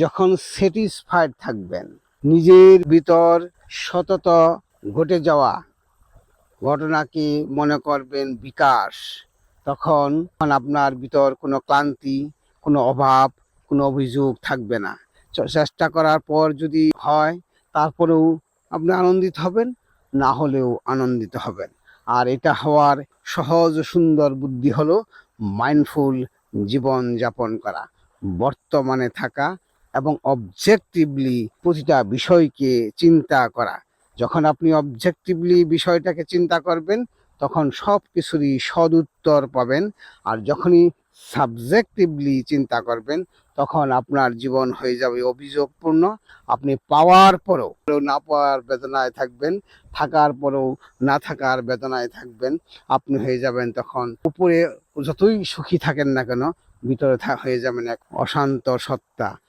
যখন স্যাটিসফাইড থাকবেন, নিজের ভিতর সতত ঘটে যাওয়া ঘটনাকে মনে করবেন বিকাশ? তখন আপনার ভিতর কোনো ক্লান্তি, কোনো অভাব, কোনো অভিযোগ থাকবে না। চেষ্টা করার পর যদি হয়, তারপরেও আপনি আনন্দিত হবেন, না হলেও আনন্দিত হবেন। আর এটা হওয়ার সহজ সুন্দর বুদ্ধি হলো মাইন্ডফুল জীবন যাপন করা। বর্তমানে থাকা এবং অবজেক্টিভলি প্রতিটা বিষয়কে চিন্তা করা। যখন আপনি অবজেক্টিভলি বিষয়টাকে চিন্তা করবেন, তখন সব কিছুরই সদুত্তর পাবেন। আর যখনই সাবজেক্টিভলি চিন্তা করবেন, তখন আপনার জীবন হয়ে যাবে অভিযোগপূর্ণ। আপনি পাওয়ার পরেও না পাওয়ার বেদনায় থাকবেন, থাকার পরেও না থাকার বেদনায় থাকবেন। আপনি হয়ে যাবেন তখন উপরে যতই সুখী থাকেন না কেন, ভিতরে হয়ে যাবেন এক অশান্ত সত্তা।